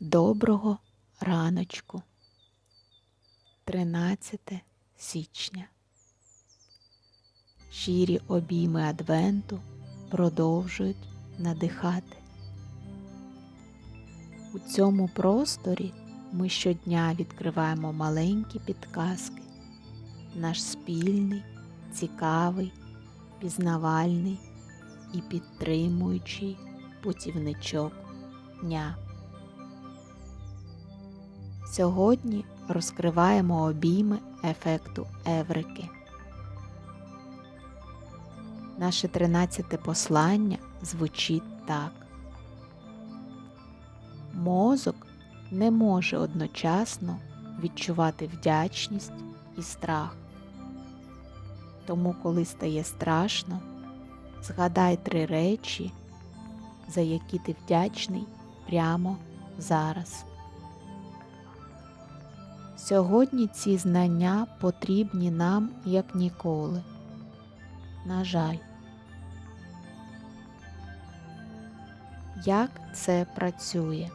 Доброго раночку. 13 січня. Щирі обійми Адвенту продовжують надихати. У цьому просторі ми щодня відкриваємо маленькі підказки, наш спільний, цікавий, пізнавальний і підтримуючий путівничок дня. Сьогодні розкриваємо обійми ефекту Еврики. Наше тринадцяте послання звучить так. Мозок не може одночасно відчувати вдячність і страх. Тому, коли стає страшно, згадай три речі, за які ти вдячний прямо зараз. Сьогодні ці знання потрібні нам як ніколи. На жаль. Як це працює?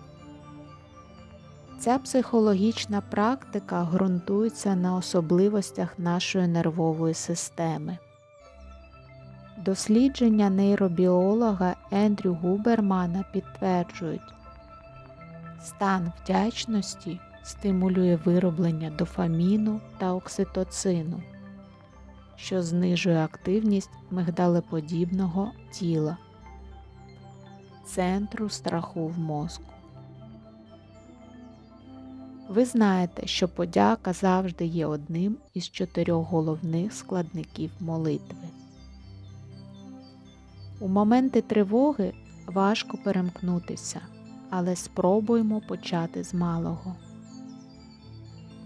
Ця психологічна практика ґрунтується на особливостях нашої нервової системи. Дослідження нейробіолога Ендрю Губермана підтверджують, стан вдячності стимулює вироблення дофаміну та окситоцину, що знижує активність мигдалеподібного тіла, центру страху в мозку. Ви знаєте, що подяка завжди є одним із чотирьох головних складників молитви. У моменти тривоги важко перемкнутися, але спробуємо почати з малого.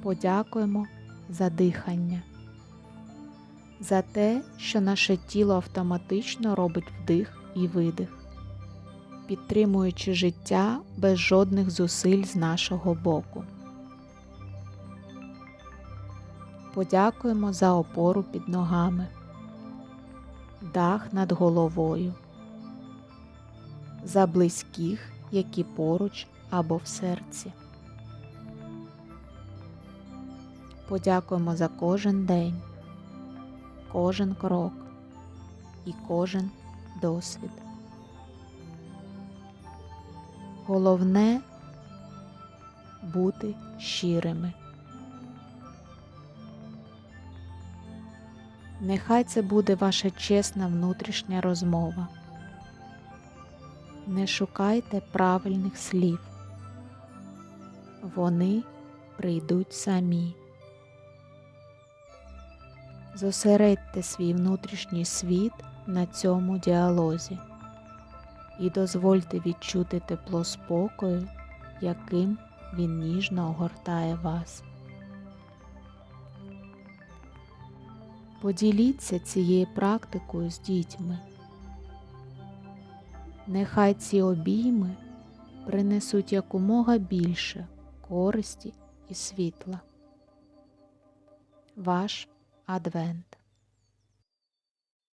Подякуємо за дихання, за те, що наше тіло автоматично робить вдих і видих, підтримуючи життя без жодних зусиль з нашого боку. Подякуємо за опору під ногами, дах над головою, за близьких, які поруч або в серці. Подякуємо за кожен день, кожен крок і кожен досвід. Головне бути щирими. Нехай це буде ваша чесна внутрішня розмова. Не шукайте правильних слів. Вони прийдуть самі. Зосередьте свій внутрішній світ на цьому діалозі і дозвольте відчути тепло спокою, яким він ніжно огортає вас. Поділіться цією практикою з дітьми. Нехай ці обійми принесуть якомога більше користі і світла. Ваш Advent.